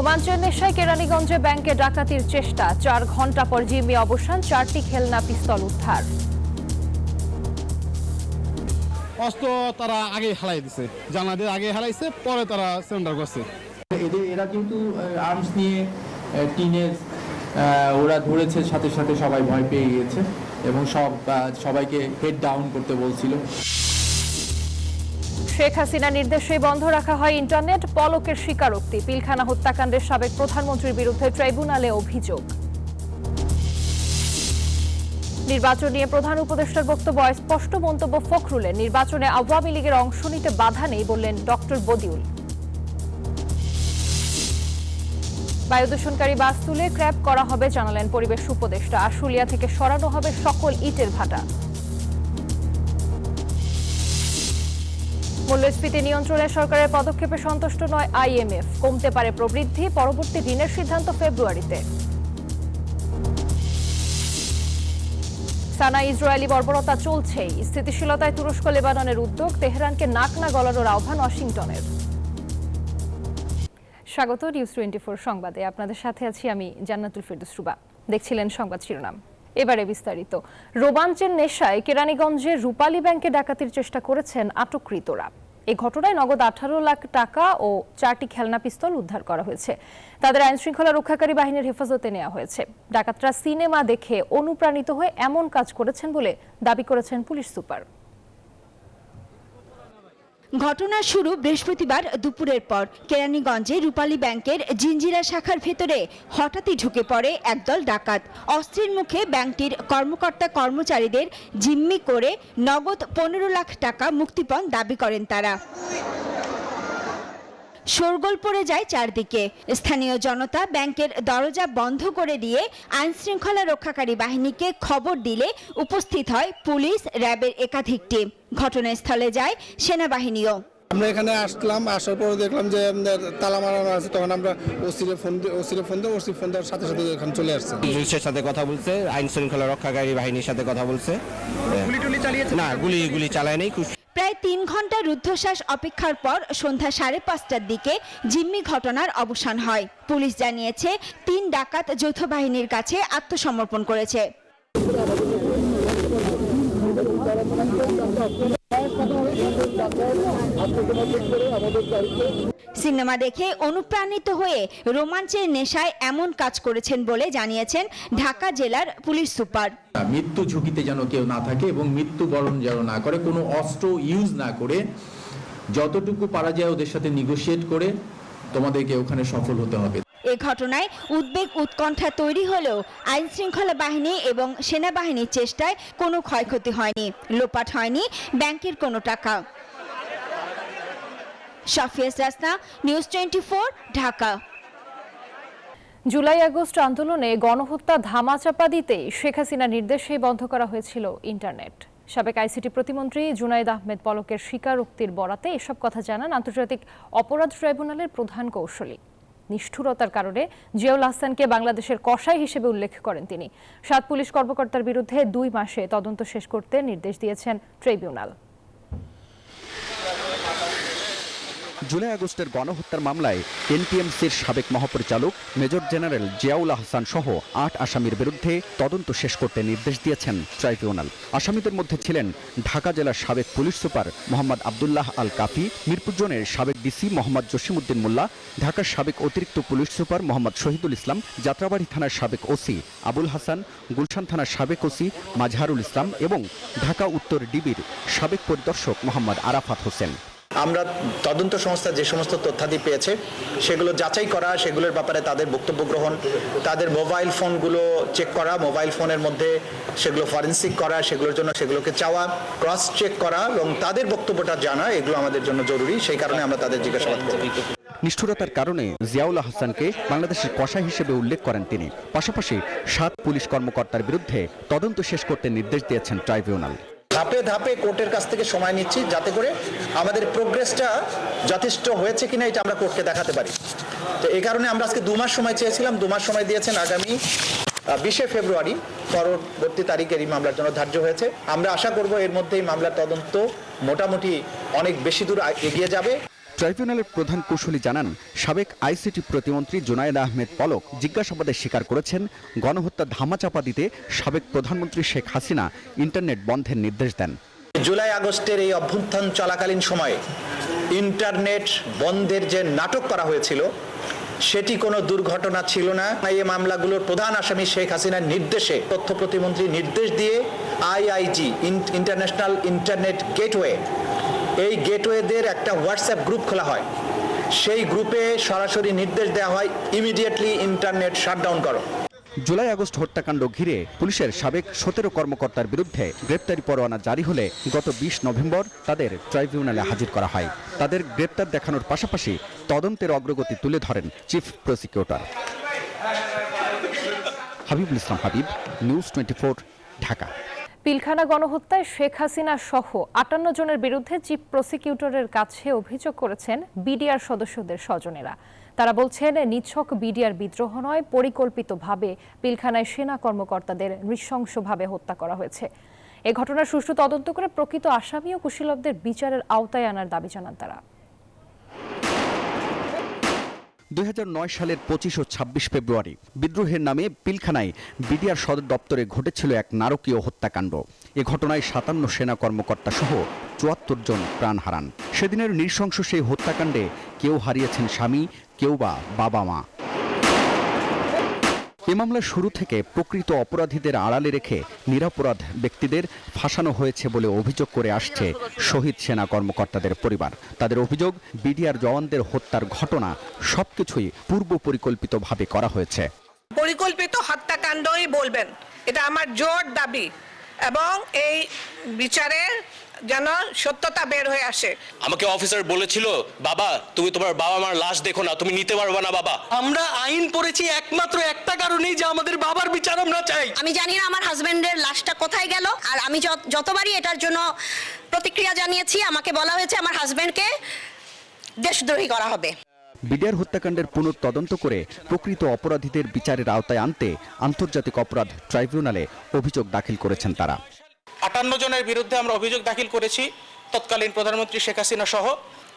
রোমাঞ্চের নেশায় কেরানীগঞ্জে ব্যাংকে ডাকাতির চেষ্টা। চার ঘণ্টা পর জিম্মি অবসান চারটি খেলনা পিস্তল উদ্ধার। অস্ত্র তারা আগে হালাই দিছে জানা দিয়ে আগে হারাইছে পরে তারা সেন্টার করছে। এদের এরা কিন্তু আর্মস নিয়ে টিনেজ ওরা ধরেছে সাথে সাথে সবাই ভয় পেয়ে গিয়েছে এবং সব সবাইকে হেড ডাউন করতে বলছিল। শেখ হাসিনা নির্দেশে বন্ধ রাখা হয় ইন্টারনেট, পলকের স্বীকারোক্তি। পিলখানা হত্যাকাণ্ডের সাবেক প্রধানমন্ত্রীর বিরুদ্ধে ট্রাইব্যুনালে অভিযোগ। নির্বাচন নিয়ে প্রধান উপদেষ্টার বক্তব্য স্পষ্ট মন্তব্য ফখরুলের। নির্বাচনে আওয়ামী লীগের অংশ নিতে বাধা নেই বললেন ডক্টর বদিউল। বায়ু দূষণকারী বাস তুলে ক্র্যাপ করা হবে জানালেন পরিবেশ উপদেষ্টা। আশুলিয়া থেকে সরানো হবে সকল ইটের ভাটা। মূল্যস্ফীতি নিয়ন্ত্রণে সরকারের পদক্ষেপে সন্তুষ্ট নয় আইএমএফ। কমতে পারে প্রবৃদ্ধি, পরবর্তী ঋণের সিদ্ধান্ত ফেব্রুয়ারিতে। সানা ইসরায়েলি বর্বরতা চলছেই। স্থিতিশীলতায় তুরস্ক, লেবাননের উদ্যোগ, তেহরানকে নাক না গলানোর আহ্বান ওয়াশিংটনের। স্বাগত নিউজ টোয়েন্টি সংবাদে। আপনাদের সাথে আছি আমি জান্নাতুল ফিরদুস রুবা। দেখছিলেন সংবাদ শিরোনাম। এবারে বিস্তারিত। রোমাঞ্চের নেশায় কেরানীগঞ্জে রূপালী ব্যাংকে ডাকাতির চেষ্টা করেছেন আটককৃতরা। এই ঘটনায় নগদ আঠারো লাখ টাকা ও চারটি খেলনা পিস্তল উদ্ধার করা হয়েছে। তাদের আইন শৃঙ্খলা রক্ষাকারী বাহিনীর হেফাজতে নেওয়া হয়েছে। ডাকাতরা সিনেমা দেখে অনুপ্রাণিত হয়ে এমন কাজ করেছেন বলে দাবি করেছেন পুলিশ সুপার। ঘটনার শুরু বৃহস্পতিবার দুপুরের পর। কেরানীগঞ্জে রূপালী ব্যাংকের জিঞ্জিরা শাখার ভেতরে হঠাৎই ঢুকে পড়ে একদল ডাকাত। অস্ত্রের মুখে ব্যাংকটির কর্মকর্তা কর্মচারীদের জিম্মি করে নগদ পনেরো লাখ টাকা মুক্তিপণ দাবি করেন তারা। শোরগোল পড়ে যায় চারদিকে। স্থানীয় জনতা ব্যাংকের দরজা বন্ধ করে দিয়ে আইন শৃঙ্খলা রক্ষাকারী বাহিনীকে খবর দিলে উপস্থিত হয় পুলিশ র্যাবের একাধিক টিম। ঘটনাস্থলে যায় সেনাবাহিনীও। আমরা এখানে আসলাম আসার পর দেখলাম যে তালা মারানো আছে তখন আমরা ওসিরে ফোন ওসিরে ফোন দিয়ে ওসি ফোন দেওয়ার সাথে সাথে এখানে চলে আসছে। পুলিশের সাথে কথা বলছে আইন শৃঙ্খলা রক্ষাকারী বাহিনীর সাথে কথা বলছে। না গুলি গুলি চালায়নি খুব প্রায় তিন ঘণ্টা রুদ্ধশ্বাস অপেক্ষার পর সন্ধ্যা সাড়ে পাঁচটার দিকে জিম্মি ঘটনার অবসান হয়। পুলিশ জানিয়েছে, তিন ডাকাত যৌথ বাহিনীর কাছে আত্মসমর্পণ করেছে। সিনেমা দেখে অনুপ্রাণিত হয়ে রোমাঞ্চের নেশায় এমন কাজ করেছেন বলে জানিয়েছেন ঢাকা জেলার পুলিশ সুপার। মৃত্যু ঝুঁকিতে যেন কেউ না থাকে এবং মৃত্যু মৃত্যুবরণ যেন না করে, কোনো অস্ত্র ইউজ না করে, যতটুকু পারা যায় ওদের সাথে নিগোশিয়েট করে তোমাদেরকে ওখানে সফল হতে হবে। এ ঘটনায় উদ্বেগ উৎকণ্ঠা তৈরি হলেও আইন শৃঙ্খলা বাহিনী এবং সেনাবাহিনীর চেষ্টায় কোনো ক্ষয়ক্ষতি হয়নি, লোপাট হয়নি, ব্যাংকের কোনো টাকা। Shafias Rasna news twenty Dhaka. July August আন্দোলনে গণহত্যা ধামাচাপা দিতে শেখ হাসিনা নির্দেশে বন্ধ করা হয়েছিল ইন্টারনেট। সাবেক আইসিটি প্রতিমন্ত্রী জুনাইদ আহমেদ পলকের স্বীকারোক্তির বরাতে এসব কথা জানান আন্তর্জাতিক অপরাধ ট্রাইব্যুনালের প্রধান কৌশলী। নিষ্ঠুরতার কারণে জিয়াউল হাসানকে বাংলাদেশের কসাই হিসেবে উল্লেখ করেন তিনি। সাত পুলিশ কর্মকর্তার বিরুদ্ধে দুই মাসে তদন্ত শেষ করতে নির্দেশ দিয়েছেন ট্রাইব্যুনাল জুলাই আগস্টের গণহত্যার মামলায় এনটিএমসির সাবেক মহাপরিচালক মেজর জেনারেল জিয়াউল আহসান সহ আট আসামির বিরুদ্ধে তদন্ত শেষ করতে নির্দেশ দিয়েছেন ট্রাইব্যুনাল। আসামিদের মধ্যে ছিলেন ঢাকা জেলার সাবেক পুলিশ সুপার মোহাম্মদ আবদুল্লাহ আল কাফি মিরপুর জোনের সাবেক ডিসি মোহাম্মদ জসিমউদ্দিন মোল্লা, ঢাকার সাবেক অতিরিক্ত পুলিশ সুপার মোহাম্মদ শহীদুল ইসলাম, যাত্রাবাড়ি থানার সাবেক ওসি আবুল হাসান, গুলশান থানার সাবেক ওসি মাজহারুল ইসলাম এবং ঢাকা উত্তর ডিবির সাবেক পরিদর্শক মোহাম্মদ আরাফাত হোসেন। আমরা তদন্ত সংস্থা যে সমস্ত তথ্যাদি পেয়েছে, সেগুলো যাচাই করা, সেগুলোর ব্যাপারে তাদের বক্তব্য গ্রহণ, তাদের মোবাইল ফোনগুলো চেক করা মোবাইল ফোনের মধ্যে সেগুলো ফরেন্সিক করা, সেগুলোর জন্য সেগুলোকে চাওয়া ক্রস চেক করা এবং তাদের বক্তব্যটা জানা, এগুলো আমাদের জন্য জরুরি। সেই কারণে আমরা তাদের জিজ্ঞাসাবাদ করি। নিষ্ঠুরতার কারণে জিয়াউল আহসানকে বাংলাদেশের কষা হিসেবে উল্লেখ করেন তিনি। পাশাপাশি সাত পুলিশ কর্মকর্তার বিরুদ্ধে তদন্ত শেষ করতে নির্দেশ দিয়েছেন ট্রাইব্যুনাল। ধাপে ধাপে কোর্টের কাছ থেকে সময় নিচ্ছি যাতে করে আমাদের প্রোগ্রেসটা যথেষ্ট হয়েছে কিনা এটা আমরা কোর্টকে দেখাতে পারি। তো এই কারণে আমরা আজকে দু মাস সময় চেয়েছিলাম, দু মাস সময় দিয়েছেন আগামী বিশে ফেব্রুয়ারি। পরবর্তী তারিখের এই মামলার জন্য ধার্য হয়েছে। আমরা আশা করব এর মধ্যেই মামলার তদন্ত মোটামুটি অনেক বেশি দূর এগিয়ে যাবে। ট্রাইব্যুনালের প্রধান কৌশলী জানান, সাবেক আইসিটি প্রতিমন্ত্রী জুনায়েদ আহমেদ পলক জিজ্ঞাসাবাদে স্বীকার করেছেন, গণহত্যা ধামাচাপা দিতে সাবেক প্রধানমন্ত্রী শেখ হাসিনা ইন্টারনেট বন্ধের নির্দেশ দেন। জুলাই আগস্টের এই অভ্যুত্থান চলাকালীন সময়ে ইন্টারনেট বন্ধের যে নাটক করা হয়েছিল, সেটি কোনো দুর্ঘটনা ছিল না। এই মামলাগুলোর প্রধান আসামি শেখ হাসিনার নির্দেশে তথ্য প্রতিমন্ত্রী নির্দেশ দিয়ে আইআইজি ইন্টারন্যাশনাল ইন্টারনেট গেটওয়ে এই গেটওয়েদের একটা হোয়াটসঅ্যাপ গ্রুপ খোলা হয়। সেই গ্রুপে সরাসরি নির্দেশ দেওয়া হয় ইমিডিয়েটলি ইন্টারনেট শাটডাউন করো। জুলাই আগস্ট হত্যাকাণ্ড ঘিরে পুলিশের সাবেক সতেরো কর্মকর্তার বিরুদ্ধে গ্রেপ্তারি পরোয়ানা জারি হলে গত বিশ নভেম্বর তাদের ট্রাইব্যুনালে হাজির করা হয়। তাদের গ্রেপ্তার দেখানোর পাশাপাশি তদন্তের অগ্রগতি তুলে ধরেন chief prosecutor. Habibul Islam Habib, news twenty Dhaka. Pilkhana গণহত্যায় Sheikh Hasina সহ আটান্ন জনের বিরুদ্ধে চিফ প্রসিকিউটরের কাছে অভিযোগ করেছেন বিডিআর সদস্যদের স্বজনেরা। তারা বলছেন, নিছক বিডিআর বিদ্রোহ নয়, পরিকল্পিতভাবে পিলখানায় সেনা কর্মকর্তাদের নৃশংসভাবে হত্যা করা হয়েছে। এ ঘটনার সুষ্ঠু তদন্ত করে প্রকৃত আসামি ও কুশীলবদের বিচারের আওতায় আনার দাবি জানান তারা। দুই হাজার নয় সালের পঁচিশ ও ছাব্বিশ ফেব্রুয়ারি বিদ্রোহের নামে পিলখানায় বিডিআর সদর দপ্তরে ঘটেছিল এক নারকীয় হত্যাকাণ্ড। এ ঘটনায় সাতান্ন সেনা কর্মকর্তা সহ চুয়াত্তর জন প্রাণ হারান। সেদিনের নৃশংস সেই হত্যাকাণ্ডে কেউ হারিয়েছেন স্বামী, কেউ বা বাবা মা এ মামলা শুরু থেকে প্রকৃত অপরাধীদের আড়ালে রেখে নিরাপরাধ ব্যক্তিদের ফাঁসানো হয়েছে বলে অভিযোগ করে আসছে শহীদ সেনা কর্মকর্তাদের পরিবার। তাদের অভিযোগ, বিডিআর জওয়ানদের হত্যার ঘটনা সবকিছুই পূর্ব পরিকল্পিতভাবে করা হয়েছে। পরিকল্পিত হত্যাকাণ্ডই বলবেন। এটা আমার জোর দাবি। এবং এই বিচারের যেন সত্যতা বের হয়ে আসে। আমাকে অফিসার বলেছিল বাবা তুমি তোমার বাবা মার লাশ দেখো না তুমি নিতে পারবে না বাবা। আমরা আইন পড়েছি একমাত্র একটা কারণেই যে আমাদের বাবার বিচার আমরা চাই। আমি জানি না আমার হাজবেন্ডের লাশটা কোথায় গেল আর আমি যতবারই এটার জন্য প্রতিক্রিয়া জানিয়েছি আমাকে বলা হয়েছে আমার হাজবেন্ডকে দেশদ্রোহী করা হবে। বিডিআর হত্যাকাণ্ডের পুনঃতদন্ত করে প্রকৃত অপরাধীদের বিচারের আওতায় আনতে আন্তর্জাতিক অপরাধ ট্রাইব্যুনালে অভিযোগ দাখিল করেছেন তারা। আটান্ন জনের বিরুদ্ধে আমরা অভিযোগ দাখিল করেছি। তৎকালীন প্রধানমন্ত্রী শেখ হাসিনা সহ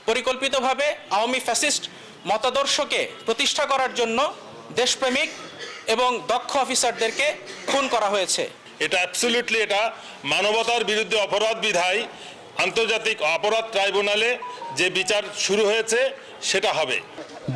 পরিকল্পিতভাবে আওয়ামী ফ্যাসিস্ট মতাদর্শকে প্রতিষ্ঠা করার জন্য দেশপ্রেমিক এবং দক্ষ অফিসারদেরকে খুন করা হয়েছে। এটা অ্যাবসলিউটলি এটা মানবতার বিরুদ্ধে অপরাধ বিধায়। আন্তর্জাতিক অপরাধ ট্রাইব্যুনালে যে বিচার শুরু হয়েছে, সেটা হবে।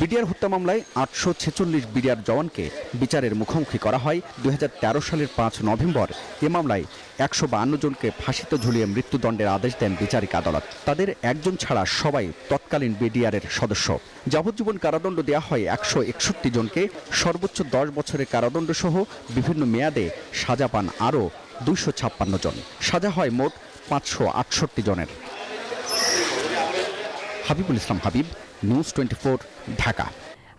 বিডিআর হত্যা মামলায় আটশো ছেচল্লিশ বিডিআর জওয়ানকে বিচারের মুখোমুখি করা হয়। দু হাজার তেরো সালের পাঁচ নভেম্বর এ মামলায় একশো বান্ন জনকে ফাঁসিতে ঝুলিয়ে মৃত্যুদণ্ডের আদেশ দেন বিচারিক আদালত। তাদের একজন ছাড়া সবাই তৎকালীন বিডিআরের সদস্য। যাবজ্জীবন কারাদণ্ড দেওয়া হয় একশো একষট্টি জনকে। সর্বোচ্চ দশ বছরের কারাদণ্ড সহ বিভিন্ন মেয়াদে সাজা পান আরও দুইশো ছাপ্পান্ন জন। সাজা হয় মোট পাঁচশো আটষট্টি জনের। Habibul Islam Habib news twenty Dhaka.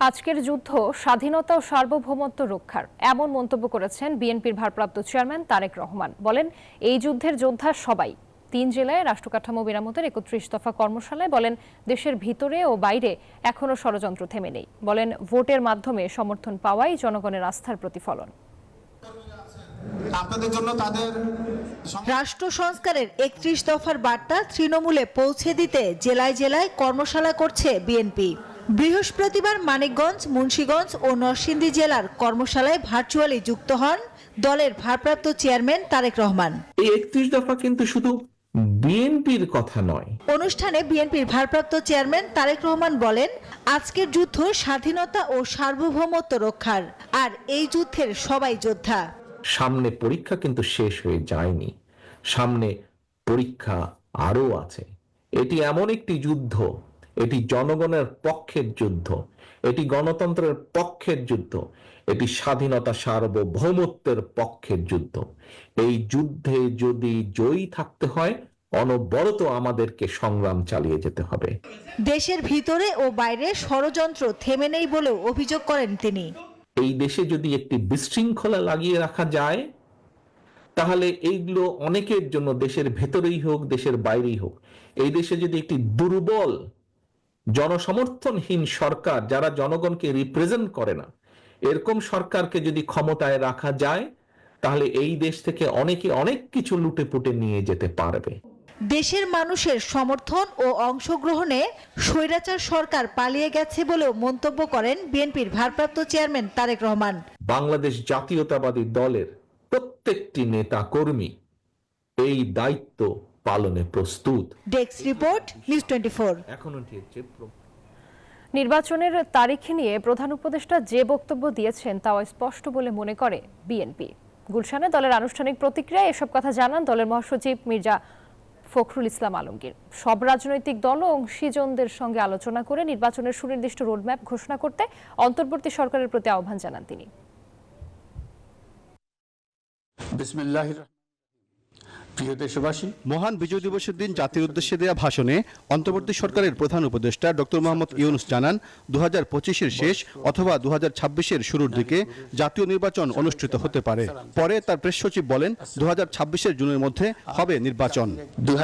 আজকের যুদ্ধ স্বাধীনতা ও সার্বভৌমত্ব রক্ষার এমন মন্তব্য করেছেন বিএনপির ভারপ্রাপ্ত চেয়ারম্যান তারেক রহমান। বলেন এই যুদ্ধের যোদ্ধা সবাই। তিন জেলায় রাষ্ট্রকাঠামো মেরামতের একত্রিশ দফা কর্মশালায় বলেন দেশের ভিতরে ও বাইরে এখনও ষড়যন্ত্র থেমে নেই। বলেন ভোটের মাধ্যমে সমর্থন পাওয়াই জনগণের আস্থার প্রতিফলন। আপনাদের জন্য তাদের রাষ্ট্র সংস্কারের একত্রিশ দফার বার্তা তৃণমূলে পৌঁছে দিতে জেলায় জেলায় কর্মশালা করছে বিএনপি। বৃহস্পতিবার মানিকগঞ্জ মুন্সীগঞ্জ ও নরসিংদী জেলার কর্মশালায় ভার্চুয়ালি যুক্ত হন দলের ভারপ্রাপ্ত চেয়ারম্যান তারেক রহমান। এই একত্রিশ দফা কিন্তু শুধু বিএনপির কথা নয়। অনুষ্ঠানে বিএনপির ভারপ্রাপ্ত চেয়ারম্যান তারেক রহমান বলেন আজকের যুদ্ধ স্বাধীনতা ও সার্বভৌমত্ব রক্ষার আর এই যুদ্ধের সবাই যোদ্ধা। সামনে পরীক্ষা কিন্তু শেষ হয়ে যায়নি। সামনে পরীক্ষা আরও আছে। এটি এমন একটি যুদ্ধ এটি জনগণের পক্ষের যুদ্ধ এটি গণতন্ত্রের পক্ষের যুদ্ধ এটি স্বাধীনতা সার্বভৌমত্বের পক্ষের যুদ্ধ। এই যুদ্ধে যদি জয়ী থাকতে হয় অনবরত আমাদেরকে সংগ্রাম চালিয়ে যেতে হবে। দেশের ভিতরে ও বাইরে ষড়যন্ত্র থেমে নেই বলেও অভিযোগ করেন তিনি। এই দেশে যদি একটি বিশৃঙ্খলা লাগিয়ে রাখা যায় তাহলে এইগুলো অনেকের জন্য দেশের ভেতরেই হোক দেশের বাইরেই হোক। এই দেশে যদি একটি দুর্বল জনসমর্থনহীন সরকার যারা জনগণকে রিপ্রেজেন্ট করে না এরকম সরকারকে যদি ক্ষমতায় রাখা যায় তাহলে এই দেশ থেকে অনেকে অনেক কিছু লুটে পুটে নিয়ে যেতে পারবে। দেশের মানুষের সমর্থন ও অংশগ্রহণে স্বৈরাচার সরকার পালিয়ে গেছে বলেও মন্তব্য করেন বিএনপির ভারপ্রাপ্ত চেয়ারম্যান তারেক রহমান। বাংলাদেশ জাতীয়তাবাদী দলের প্রত্যেকটি নেতা কর্মী এই দায়িত্ব পালনে প্রস্তুত। ডেস্ক রিপোর্ট নিউজ টোয়েন্টি এখনও যে নির্বাচনের তারিখ নিয়ে প্রধান উপদেষ্টা যে বক্তব্য দিয়েছেন তা স্পষ্ট বলে মনে করে বিএনপি। গুলশানে দলের আনুষ্ঠানিক প্রতিক্রিয়ায় এসব কথা জানান দলের মহাসচিব মির্জা ফখরুল ইসলাম আলমগীর। সব রাজনৈতিক দল ও অংশীজনদের সঙ্গে আলোচনা করে নির্বাচনের সুনির্দিষ্ট রোডম্যাপ ঘোষণা করতে অন্তর্বর্তী সরকারের প্রতি আহ্বান জানান তিনি। بسم الله الرحمن প্রিয় দেশবাসী মহান বিজয় দিবসের দিন জাতির উদ্দেশ্যে দেয়া ভাষণে অন্তর্বর্তী সরকারের প্রধান উপদেষ্টা ডক্টর মোহাম্মদ ইউনুস জানান দু হাজার পঁচিশের শেষ অথবা দু হাজার ছাব্বিশের শুরুর দিকে জাতীয় নির্বাচন অনুষ্ঠিত হতে পারে। পরে তার প্রেস সচিব বলেন দু হাজার ছাব্বিশের জুনের মধ্যে হবে নির্বাচন। দুই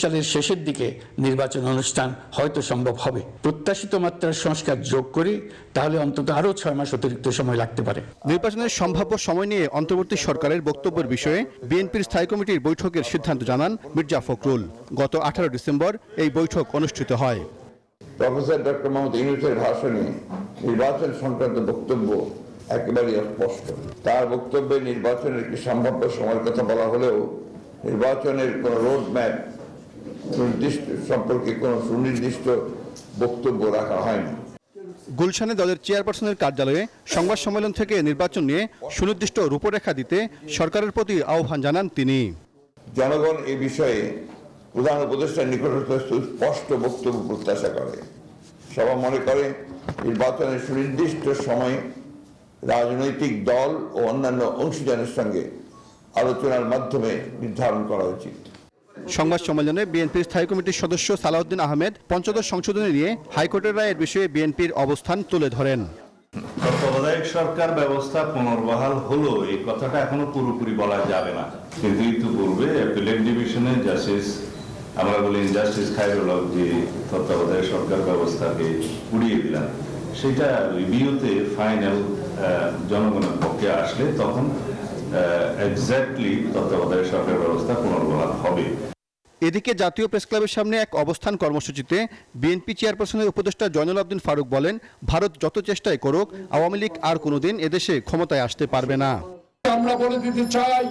সালের শেষের দিকে নির্বাচন অনুষ্ঠান হয়তো সম্ভব হবে। প্রত্যাশিত মাত্রার সংস্কার যোগ করি তাহলে অন্তত আরও ছয় মাস অতিরিক্ত সময় লাগতে পারে। নির্বাচনের সম্ভাব্য সময় নিয়ে অন্তর্বর্তী সরকারের বক্তব্যের বিষয়ে বিএনপির স্থায়ী কমিটির বৈঠকের সিদ্ধান্ত জানান মির্জা ফখরুল। গত আঠারো ডিসেম্বর এই বৈঠক অনুষ্ঠিত হয়। প্রফেসর ডক্টর মোহাম্মদ ইউনুসের ভাষণে নির্বাচন সংক্রান্ত বক্তব্য একেবারেই অস্পষ্ট। তার বক্তব্যে নির্বাচনের একটি সম্ভাব্য সময়ের কথা বলা হলেও নির্বাচনের কোনো রোড ম্যাপ নির্দিষ্ট সম্পর্কে কোনো সুনির্দিষ্ট বক্তব্য রাখা হয়নি। গুলশানে দলের চেয়ারপারসনের কার্যালয়ে সংবাদ সম্মেলন থেকে নির্বাচন নিয়ে সুনির্দিষ্ট রূপরেখা দিতে সরকারের প্রতি আহ্বান জানান তিনি। জনগণ এ বিষয়ে প্রধান উপদেষ্টার নিকটস্থ স্পষ্ট বক্তব্য প্রত্যাশা করে। সবাই মনে করে, নির্বাচনের সুনির্দিষ্ট সময়ে রাজনৈতিক দল ও অন্যান্য অংশীদারের সঙ্গে আলোচনার মাধ্যমে নির্ধারণ করা উচিত। সংবাদ সম্মেলনে বিএনপির স্থায়ী কমিটির সদস্য সালাউদ্দিন আহমেদ পঞ্চদশ সংশোধনী নিয়ে হাইকোর্টের রায়ের বিষয়ে বিএনপির অবস্থান তুলে ধরেন। তত্ত্বাবধায়ক সরকার ব্যবস্থা পুনর্বহাল হলো, এই কথাটা এখনও পুরোপুরি বলা যাবে না। কিন্তু ইতিপূর্বে অ্যাপিলেট ডিভিশনে জাস্টিস আমরা বলি জাস্টিস খায়রুল হক যে তত্ত্বাবধায়ক সরকার ব্যবস্থাকে উড়িয়ে দিলেন সেটা রিভিউতে ফাইনাল জনগণের পক্ষে আসলে তখন এক্স্যাক্টলি তত্ত্বাবধায়ক সরকার ব্যবস্থা পুনর্বহাল হবে। এদিকে জাতীয় প্রেস ক্লাবের সামনে এক অবস্থান কর্মসূচিতে বিএনপি চেয়ারপারসনের উপদেষ্টা জয়নুল আবদিন ফারুক বলেন, ভারত যত চেষ্টাই করুক, আওয়ামী লীগ আর কোনোদিন এদেশে ক্ষমতায় আসতে পারবে না। আমরা বলে দিতে চাই,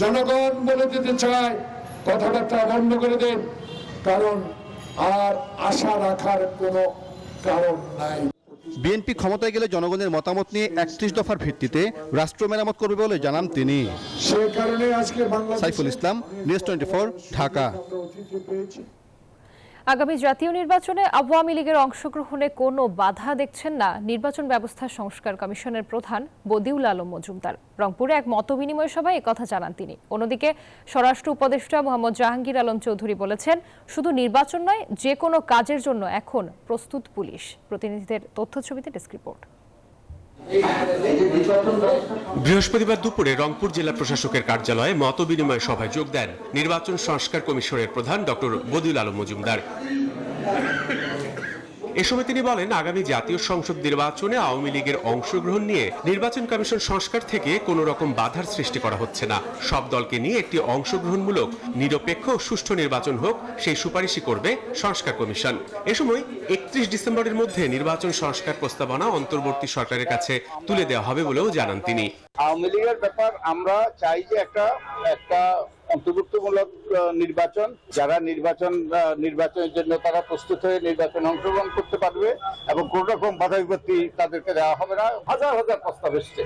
জনগণ বলে দিতে চাই কথাবার্তা বন্ধ করে দেন, কারণ আর আশা রাখার কোনো কারণ নাই। বিএনপি ক্ষমতায় গেলে জনগণের মতামত নিয়ে একত্রিশ দফার ভিত্তিতে রাষ্ট্র মেরামত করবে বলে জানান তিনি। সে কারণে আজকে সাইফুল ইসলাম নিউজ টোয়েন্টি ঢাকা। আগামী জাতীয় নির্বাচনে আওয়ামী লীগের অংশগ্রহণে কোনো বাধা দেখছেন না নির্বাচন ব্যবস্থা সংস্কার কমিশনের প্রধান বদিউল আলম মজুমদার। রংপুরে এক মতবিনিময় সভায় একথা জানান তিনি। অন্যদিকে স্বরাষ্ট্র উপদেষ্টা মোহাম্মদ জাহাঙ্গীর আলম চৌধুরী বলেছেন, শুধু নির্বাচন নয়, যে কোনো কাজের জন্য এখন প্রস্তুত পুলিশ। প্রতিনিধিদের তথ্য ছবিতে ডেস্ক রিপোর্ট। বৃহস্পতিবার দুপুরে রংপুর জেলা প্রশাসকের কার্যালয়ে মত বিনিময় সভায় যোগ দেন নির্বাচন সংস্কার কমিশনের প্রধান ডক্টর বদিউল আলম মজুমদার। এ সময় তিনি বলেন, আগামী জাতীয় সংসদ নির্বাচনে আওয়ামী লীগের অংশগ্রহণ নিয়ে নির্বাচন কমিশন সংস্কার থেকে কোনো রকম বাধার সৃষ্টি করা হচ্ছে না। সব দলকে নিয়ে একটি অংশগ্রহণমূলক, নিরপেক্ষ ও সুষ্ঠু নির্বাচন হোক, সেই সুপারিশই করবে সংস্কার কমিশন। এ সময় একত্রিশ ডিসেম্বরের মধ্যে নির্বাচন সংস্কার প্রস্তাবনা অন্তর্বর্তী সরকারের কাছে তুলে দেওয়া হবে বলেও জানান তিনি। আওয়ামী লীগের ব্যাপার, আমরা চাই যে একটা একটা অন্তর্ভুক্তমূলক নির্বাচন, যারা নির্বাচন নির্বাচনের জন্য তারা প্রস্তুত হয়ে নির্বাচনে অংশগ্রহণ করতে পারবে এবং কোন রকম বাধা বিপত্তি তাদেরকে দেওয়া হবে না। হাজার হাজার প্রস্তাব এসছে।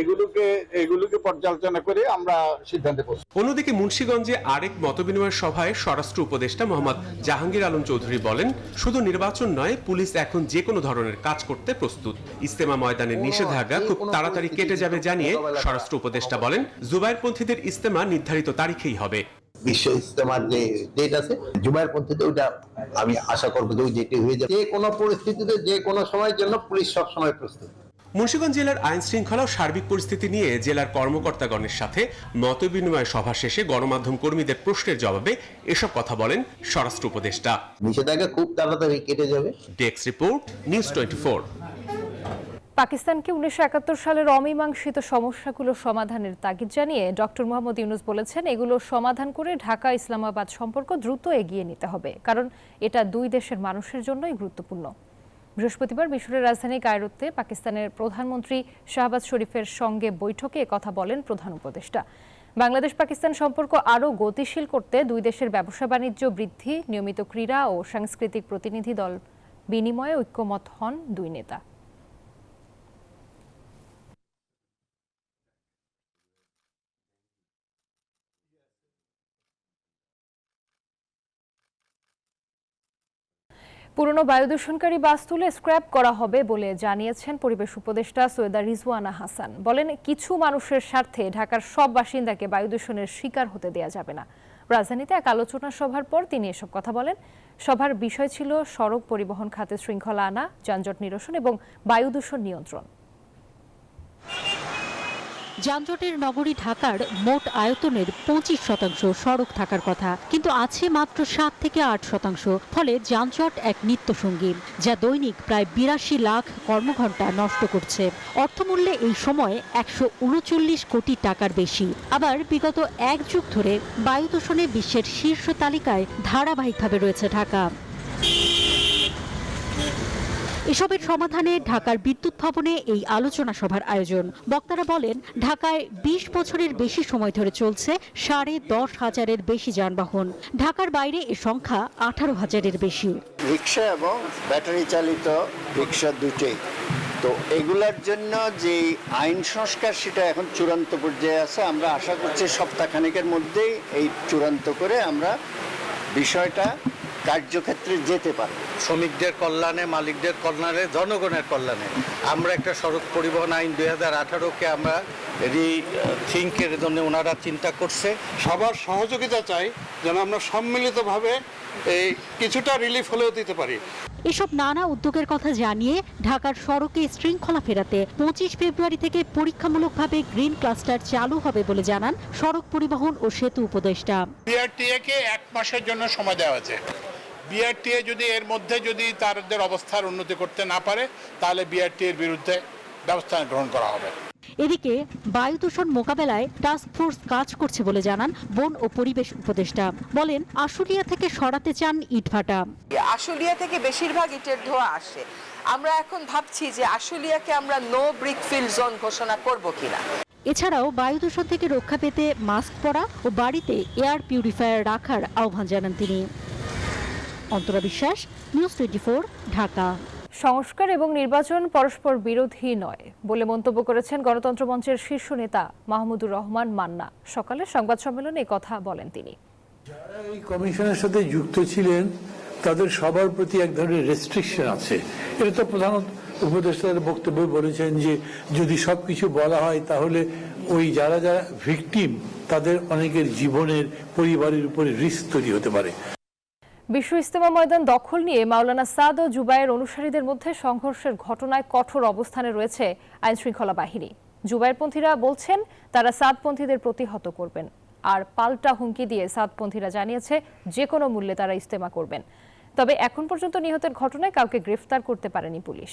এগুলোকে এগুলোকে পর্যালোচনা করে আমরা সিদ্ধান্তে অন্যদিকে মুন্সীগঞ্জে আরেক মতবিনিময় সভায় স্বরাষ্ট্র উপদেষ্টা মোহাম্মদ জাহাঙ্গীর আলম চৌধুরী বলেন শুধু নির্বাচন নয় পুলিশ এখন যে কোনো ধরনের কাজ করতে প্রস্তুত। ইস্তেমা ময়দানের নিষেধাজ্ঞা খুব তাড়াতাড়ি কেটে যাবে জানিয়ে স্বরাষ্ট্র উপদেষ্টা বলেন জুবাইরপন্থীদের ইস্তেমা নির্ধারিত তারিখেই হবে। বিশ্ব ইস্তেমার যে ডেট আছে পন্থীতে ওইটা আমি আশা করব যে ওই ডেটে হয়ে যাবে। যে কোনো পরিস্থিতিতে যে কোনো সময়ের জন্য পুলিশ সব সময় প্রস্তুত। মুন্সিগঞ্জ জেলার আইন শৃঙ্খলা ও সার্বিক পরিস্থিতি নিয়ে জেলার কর্মকর্তাগণের সাথে মতবিনিময় সভা শেষে গণমাধ্যম কর্মীদের প্রশ্নের জবাবে এসব কথা বলেন স্বরাষ্ট্র উপদেষ্টা। নিষেধাজ্ঞা খুব তাড়াতাড়ি কেটে যাবে। ডেস্ক রিপোর্ট নিউজ টোয়েন্টি পাকিস্তানকে উনিশশো একাত্তর সালের অমীমাংসিত সমস্যাগুলো সমাধানের তাগিদ জানিয়ে ডক্টর মোহাম্মদ ইউনুস বলেছেন এগুলো সমাধান করে ঢাকা ইসলামাবাদ সম্পর্ক দ্রুত এগিয়ে নিতে হবে কারণ এটা দুই দেশের মানুষের জন্যই গুরুত্বপূর্ণ। বৃহস্পতিবার মিশরের রাজধানী কায়রোতে পাকিস্তানের প্রধানমন্ত্রী শাহবাজ শরীফের সঙ্গে বৈঠকে কথা বলেন প্রধান উপদেষ্টা। বাংলাদেশ পাকিস্তান সম্পর্ক আরও গতিশীল করতে দুই দেশের ব্যবসা বাণিজ্য বৃদ্ধি, নিয়মিত ক্রীড়া ও সাংস্কৃতিক প্রতিনিধি দল বিনিময়ে ঐক্যমত হন দুই নেতা। পুরনো বায়ু দূষণকারী বাস তুলে স্ক্র্যাপ করা হবে বলে জানিয়েছেন পরিবেশ উপদেষ্টা সৈয়দা রিজওয়ানা হাসান। বলেন, কিছু মানুষের স্বার্থে ঢাকার সব বাসিন্দাকে বায়ু দূষণের শিকার হতে দেয়া যাবে না। রাজধানীতে এক আলোচনা সভার পর তিনি এসব কথা বলেন। সভার বিষয় ছিল সড়ক পরিবহন খাতে শৃঙ্খলা আনা, যানজট নিরসন এবং বায়ু দূষণ নিয়ন্ত্রণ। যানজটের নগরী ঢাকার মোট আয়তনের পঁচিশ শতাংশ সড়ক থাকার কথা, কিন্তু আছে মাত্র সাত থেকে আট শতাংশ। ফলে যানজট এক নিত্যসঙ্গী, যা দৈনিক প্রায় বিরাশি লাখ কর্মঘণ্টা নষ্ট করছে। অর্থমূল্যে এই সময় একশো উনচল্লিশ কোটি টাকার বেশি। আবার বিগত এক যুগ ধরে বায়ু দূষণে বিশ্বের শীর্ষ তালিকায় ধারাবাহিকভাবে রয়েছে ঢাকা। এসবের সমাধানে ঢাকার বিদ্যুৎ ভবনে এই আলোচনা সভার আয়োজন। বক্তারা বলেন, ঢাকায় ২০ বছরের বেশি সময় ধরে চলছে সাড়ে দশ হাজারের বেশি যানবাহন। ঢাকার বাইরে এ সংখ্যা আঠারো হাজারের বেশি। রিক্সা এবং ব্যাটারি চালিত রিক্সা দুটোই। তো এগুলার জন্য যে আইন সংস্কার সেটা এখন চূড়ান্ত পর্যায়ে আছে, আমরা আশা করছি সপ্তাহখানেকের মধ্যেই এই চূড়ান্ত করে আমরা বিষয়টা কার্যক্ষেত্রে যেতে পারব শ্রমিকদের কল্যাণে মালিকদের কল্যাণে জনগণের কল্যাণে। আমরা একটা সড়ক পরিবহন আইন দুই হাজার আঠারোকে আমরা রিথিঙ্কের জন্য ওনারা চিন্তা করছে। সবার সহযোগিতা চাই যেন আমরা সম্মিলিতভাবে এই কিছুটা রিলিফ হলেও দিতে পারি। এসব নানা উদ্যোগের কথা জানিয়ে ঢাকার সড়কে শৃঙ্খলা ফেরাতে পঁচিশ ফেব্রুয়ারি থেকে পরীক্ষামূলকভাবে গ্রিন ক্লাস্টার চালু হবে বলে জানান সড়ক পরিবহন ও সেতু উপদেষ্টা। বিআরটিএ কে এক মাসের জন্য সময় দেওয়া হয়েছে। বিআরটিএ যদি এর মধ্যে যদি তাদের অবস্থার উন্নতি করতে না পারে তাহলে বিআরটি এর বিরুদ্ধে ব্যবস্থা গ্রহণ করা হবে। এদিকে বায়ু দূষণ মোকাবেলায় টাস্ক ফোর্স কাজ করছে বলে জানান বন ও পরিবেশ উপদেষ্টা। বলেন আশুলিয়া থেকে সরাতে চান ইটভাটা আশুলিয়া থেকে বেশিরভাগ ইটের ধোয়া আসে। আমরা এখন ভাবছি যে আশুলিয়াকে আমরা নো ব্রিক ফিল্ড জোন ঘোষণা করব কিনা। এছাড়াও বায়ু দূষণ থেকে রক্ষা পেতে মাস্ক পরা ও বাড়িতে এয়ার পিউরিফায়ার রাখার আহ্বান জানান তিনি। অন্তরা বিশ্বাস নিউজ টোয়েন্টি ঢাকা। সংস্কার এবং নির্বাচন পরস্পর বিরোধী নয় বলে মন্তব্য করেছেন গণতন্ত্র মঞ্চের শীর্ষ নেতা মাহমুদুর রহমান মান্না। সকালে সংবাদ সম্মেলনে কথা বলেন তিনি। যারা এই কমিশনের সাথে যুক্ত ছিলেন তাদের সবার প্রতি এক ধরনের রেস্ট্রিকশন আছে। এটা তো প্রধান উপদেষ্টাদের বক্তব্য বলেছেন যে যদি সবকিছু বলা হয় তাহলে ওই যারা যারা ভিকটিম তাদের অনেকের জীবনের পরিবারের উপরে রিস্ক তৈরি হতে পারে। বিশ্ব ইস্তেমা ময়দান দখল নিয়ে মাওলানা সাদ ও জুবাইয়ের অনুসারীদের মধ্যে সংঘর্ষের ঘটনায় কঠোর অবস্থানে রয়েছে আইন শৃঙ্খলা বাহিনী। জুবাইরপন্থীরা বলছেন, তারা সাদপন্থীদের প্রতিহত করবেন। আর পাল্টা হুমকি দিয়ে সাদপন্থীরা জানিয়েছে যে কোনো মূল্যে তারা ইস্তেমা করবেন। তবে এখন পর্যন্ত নিহতের ঘটনায় কাউকে গ্রেফতার করতে পারেনি পুলিশ।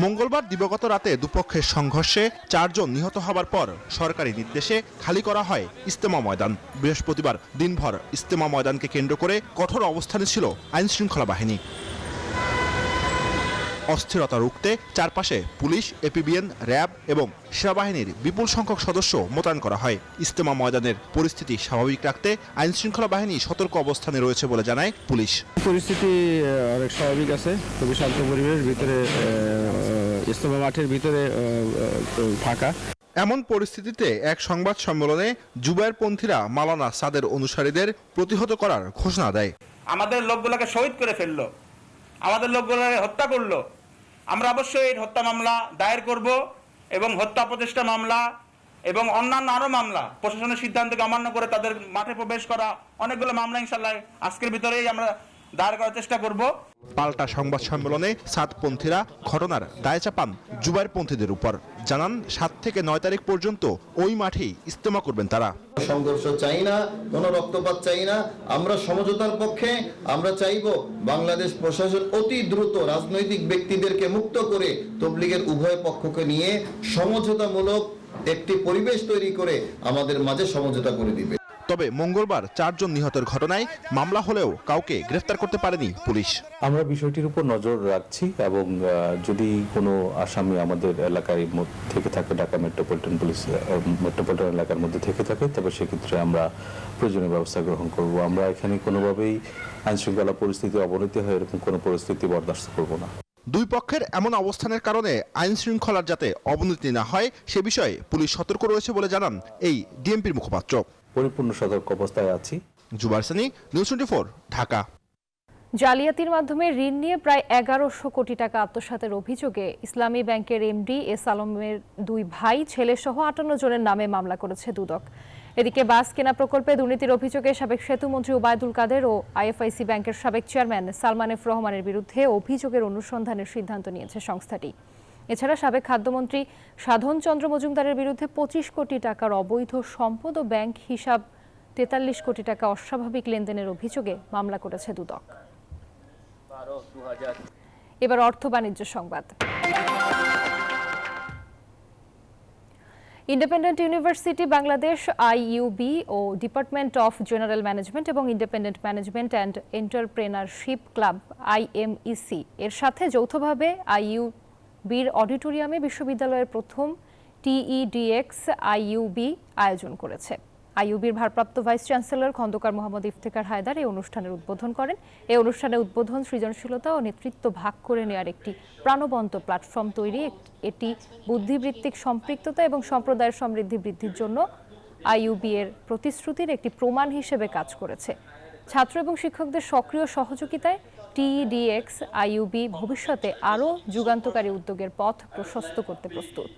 মঙ্গলবার দিবগত রাতে দুপক্ষের সংঘর্ষে চারজন নিহত হবার পর সরকারি নির্দেশে খালি করা হয় ইস্তেমা ময়দান। বৃহস্পতিবার দিনভর ইস্তেমা ময়দানকে কেন্দ্র করে কঠোর অবস্থানে ছিল আইনশৃঙ্খলা বাহিনী। অস্থিরতা রুখতে চারপাশে পুলিশ এপিবিএন র্যাব এবং সেনাবাহিনীর বিপুল সংখ্যক সদস্য মোতায়েন করা হয়। ইস্তেমা ময়দানের পরিস্থিতি স্বাভাবিক রাখতে আইন শৃঙ্খলা বাহিনী সতর্ক অবস্থানে রয়েছে বলে জানায় পুলিশ। পরিস্থিতি অনেক স্বাভাবিক আছে। খুবই শান্ত পরিবেশ ভিতরে ইস্তমা মাঠের ভিতরে ফাঁকা। এমন পরিস্থিতিতে এক সংবাদ সম্মেলনে জুবায়ের পন্থীরা মালানা সাদের অনুসারীদের প্রতিহত করার ঘোষণা দেয়। আমাদের লোকগুলোকে শহীদ করে ফেলল। আমাদের লোকগুলোকে হত্যা করল। আমরা অবশ্যই এই হত্যা মামলা দায়ের করব এবং হত্যা প্রচেষ্টা মামলা এবং অন্যান্য আরও মামলা প্রশাসনের সিদ্ধান্তকে অমান্য করে তাদের মাঠে প্রবেশ করা অনেকগুলো মামলা ইনশাল্লাহ আজকের ভিতরেই আমরা দাঁড় করার চেষ্টা করব। পাল্টা সংবাদ সম্মেলনে সাতপন্থীরা ঘটনার দায় চাপান জুবাইরপন্থীদের উপর। জানান সাত থেকে নয় তারিখ পর্যন্ত ওই মাঠেই ইস্তেমা করবেন তারা। সংঘর্ষ চাই না কোনো রক্তপাত চাই না আমরা সমঝোতার পক্ষে আমরা চাইব বাংলাদেশ প্রশাসন অতি দ্রুত রাজনৈতিক ব্যক্তিদেরকে মুক্ত করে তবলিগের উভয় পক্ষকে নিয়ে সমঝোতামূলক একটি পরিবেশ তৈরি করে আমাদের মাঝে সমঝোতা করে দিবে। তবে মঙ্গলবার চারজন নিহতের ঘটনায় মামলা হলেও কাউকে গ্রেফতার করতে পারেনি পুলিশ। আমরা বিষয়টির উপর নজর রাখছি এবং যদি কোনো আসামি আমাদের এলাকার মধ্যে থেকে থাকে ঢাকা মেট্রোপলিটন পুলিশ মেট্রোপলিটন এলাকার মধ্যে থেকে থাকে তবে সেক্ষেত্রে আমরা প্রয়োজনীয় ব্যবস্থা গ্রহণ করব। আমরা এখানে কোনোভাবেই আইন শৃঙ্খলা পরিস্থিতি অবনতি হয় এরকম কোনো পরিস্থিতি বরদাস্ত করব না। দুই পক্ষের এমন অবস্থানের কারণে আইন শৃঙ্খলার যাতে অবনতি না হয় সে বিষয়ে পুলিশ সতর্ক রয়েছে বলে জানান এই ডিএমপির মুখপাত্র। পরিপূর্ণ সতর্ক অবস্থায় আছি। Jubair Sunny news twenty Dhaka. জালিয়াতির মাধ্যমে ঋণ নিয়ে প্রায় এগারোশো কোটি টাকা আত্মসাতের অভিযোগে ইসলামী ব্যাংকের এমডি এস আলমের দুই ভাই ছেলেসহ আটান্ন জনের নামে মামলা করেছে দুদক। এদিকে বাস কেনা প্রকল্পে দুর্নীতির অভিযোগে সাবেক সেতুমন্ত্রী ওবায়দুল কাদের ও আইএফআইসি ব্যাংকের সাবেক চেয়ারম্যান সালমান এফ রহমানের বিরুদ্ধে অভিযোগের অনুসন্ধানের সিদ্ধান্ত নিয়েছে সংস্থাটি। এছাড়া সাবেক খাদ্যমন্ত্রী সাধন চন্দ্র মজুমদারের বিরুদ্ধে পঁচিশ কোটি টাকার অবৈধ সম্পদ ও ব্যাংক হিসাব, তেতাল্লিশ কোটি টাকা অস্বাভাবিক লেনদেনের অভিযোগে মামলা করেছে দুদক। এবার অর্থ বাণিজ্য সংবাদ। ইন্ডিপেন্ডেন্ট ইউনিভার্সিটি বাংলাদেশ আইইউবি ও ডিপার্টমেন্ট অফ জেনারেল ম্যানেজমেন্ট এবং independent management and entrepreneurship club IMEC এর সাথে যৌথভাবে আইইউবির অডিটোরিয়ামে বিশ্ববিদ্যালয়ের প্রথম টিইডিএক্স আইইউবি আয়োজন করেছে। আইইউবির ভারপ্রাপ্ত ভাইস চ্যান্সেলর খন্দকার মোহাম্মদ ইফতেখার হায়দার এই অনুষ্ঠানের উদ্বোধন করেন। এই অনুষ্ঠানে উদ্বোধন, সৃজনশীলতা ও নেতৃত্ব ভাগ করে নেওয়ার একটি প্রাণবন্ত প্ল্যাটফর্ম তৈরি এটি বুদ্ধিবৃত্তিক সম্পৃক্ততা এবং সম্প্রদায়ের সমৃদ্ধি বৃদ্ধির জন্য আইইউবি এর প্রতিশ্রুতির একটি প্রমাণ হিসেবে কাজ করেছে। ছাত্র এবং শিক্ষকদের সক্রিয় সহযোগিতায় টিইডিএক্স আইইউবি ভবিষ্যতে আরও যুগান্তকারী উদ্যোগের পথ প্রশস্ত করতে প্রস্তুত।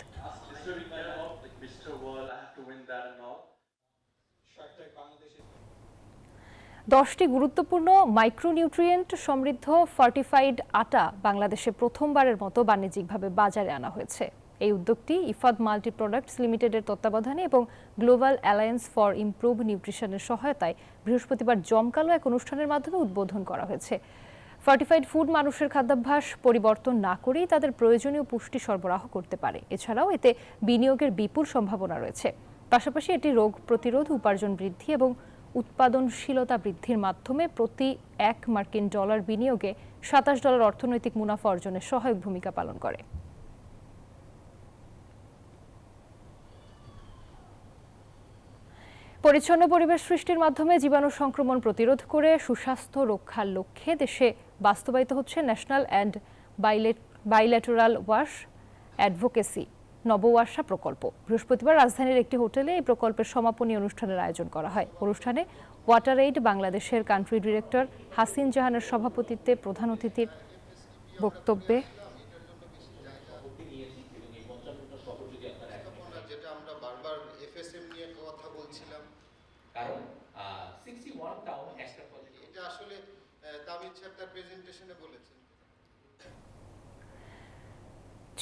দশটি গুরুত্বপূর্ণ মাইক্রোনিউট্রিয়েন্ট সমৃদ্ধ ফার্টিফাইড আটা বাংলাদেশে প্রথমবারের মতো বাণিজ্যিকভাবে বাজারে আনা হয়েছে। এই উদ্যোগটি ইফাদ মাল্টি প্রোডাক্টস লিমিটেডের তত্ত্বাবধানে এবং গ্লোবাল অ্যালায়েন্স ফর ইমপ্রুভ নিউট্রিশনের সহায়তায় বৃহস্পতিবার জমকালো এক অনুষ্ঠানের মাধ্যমে উদ্বোধন করা হয়েছে। ফার্টিফাইড ফুড মানুষের খাদ্যাভ্যাস পরিবর্তন না করেই তাদের প্রয়োজনীয় পুষ্টি সরবরাহ করতে পারে। এছাড়াও এতে বিনিয়োগের বিপুল সম্ভাবনা রয়েছে। পাশাপাশি এটি রোগ প্রতিরোধ, উপার্জন বৃদ্ধি এবং উৎপাদনশীলতা বৃদ্ধির মাধ্যমে প্রতি এক মার্কিন ডলার বিনিয়োগে সাতাশ ডলার অর্থনৈতিক মুনাফা অর্জনে সহায়ক ভূমিকা পালন করে। পরিচ্ছন্ন পরিবেশ সৃষ্টির মাধ্যমে জীবাণু সংক্রমণ প্রতিরোধ করে সুস্বাস্থ্য রক্ষার লক্ষ্যে দেশে বাস্তবায়িত হচ্ছে ন্যাশনাল অ্যান্ড বাইলেটারাল ওয়াশ অ্যাডভোকেসি নবওয়াসা প্রকল্প। বৃহস্পতিবার রাজধানীর একটি হোটেলে এই প্রকল্পের সমাপনী অনুষ্ঠানের আয়োজন করা হয়। অনুষ্ঠানে ওয়াটার এইড বাংলাদেশের কান্ট্রি ডিরেক্টর হাসিন জাহানের সভাপতিত্বে প্রধান অতিথির বক্তব্যে যেটা আমরা বারবার এফএসএম নিয়ে কথা বলছিলাম কারণ সিক্সটি ওয়ানটাও একটা এটা আসলে তামিল সাহেব তার প্রেজেন্টেশনে বলেছেন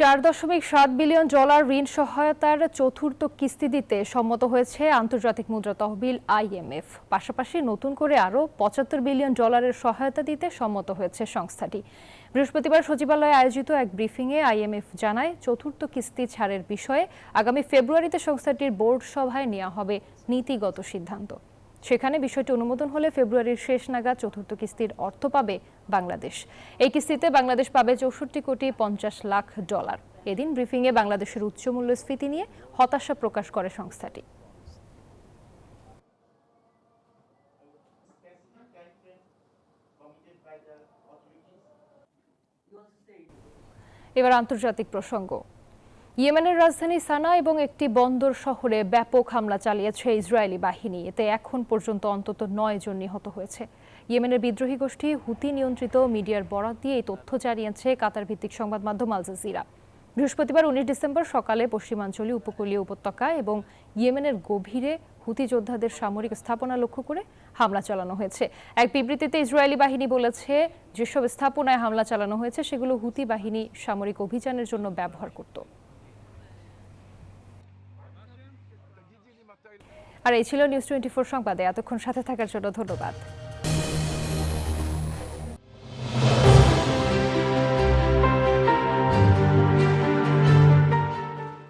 চার দশমিক সাত বিলিয়ন ডলার ঋণ সহায়তার চতুর্থ কিস্তি দিতে সম্মত হয়েছে আন্তর্জাতিক মুদ্রা তহবিল আইএমএফ পাশাপাশি নতুন করে আরও পঁচাত্তর বিলিয়ন ডলারের সহায়তা দিতে সম্মত হয়েছে সংস্থাটি। বৃহস্পতিবার সচিবালয়ে আয়োজিত এক ব্রিফিংয়ে আইএমএফ জানায়, চতুর্থ কিস্তি ছাড়ের বিষয়ে আগামী ফেব্রুয়ারিতে সংস্থাটির বোর্ড সভায় নেওয়া হবে নীতিগত সিদ্ধান্ত। সেখানে বিষয়টি অনুমোদন হলে ফেব্রুয়ারির শেষ নাগাদ চতুর্থ কিস্তির অর্থ পাবে বাংলাদেশ। এই কিস্তিতে বাংলাদেশ পাবে চৌষট্টি কোটি পঞ্চাশ লাখ ডলার। এদিন ব্রিফিংয়ে বাংলাদেশের উচ্চ মূল্যস্ফীতি নিয়ে হতাশা প্রকাশ করে সংস্থাটি। এবার আন্তর্জাতিক প্রসঙ্গ। ইয়েমেনের রাজধানী সানা এবং একটি বন্দর শহরে ব্যাপক হামলা চালিয়েছে ইসরায়েলি বাহিনী। এতে এখন পর্যন্ত অন্তত নয় জন নিহত হয়েছে। ইয়েমেনের বিদ্রোহী গোষ্ঠী হুতি নিয়ন্ত্রিত মিডিয়ার বরাত দিয়ে এই তথ্য জানিয়েছে কাতার ভিত্তিক সংবাদ মাধ্যম আল জাজিরা। বৃহস্পতিবার উনিশ ডিসেম্বর সকালে পশ্চিমাঞ্চলীয় উপকূলীয় উপত্যকা এবং ইয়েমেনের গভীরে হুতি যোদ্ধাদের সামরিক স্থাপনা লক্ষ্য করে হামলা চালানো হয়েছে। এক বিবৃতিতে ইসরায়েলি বাহিনী বলেছে, যেসব স্থাপনায় হামলা চালানো হয়েছে, সেগুলো হুতি বাহিনী সামরিক অভিযানের জন্য ব্যবহার করত। আর এই ছিল নিউজ টোয়েন্টি ফোর সংবাদে। এতক্ষণ সাথে থাকার জন্য ধন্যবাদ।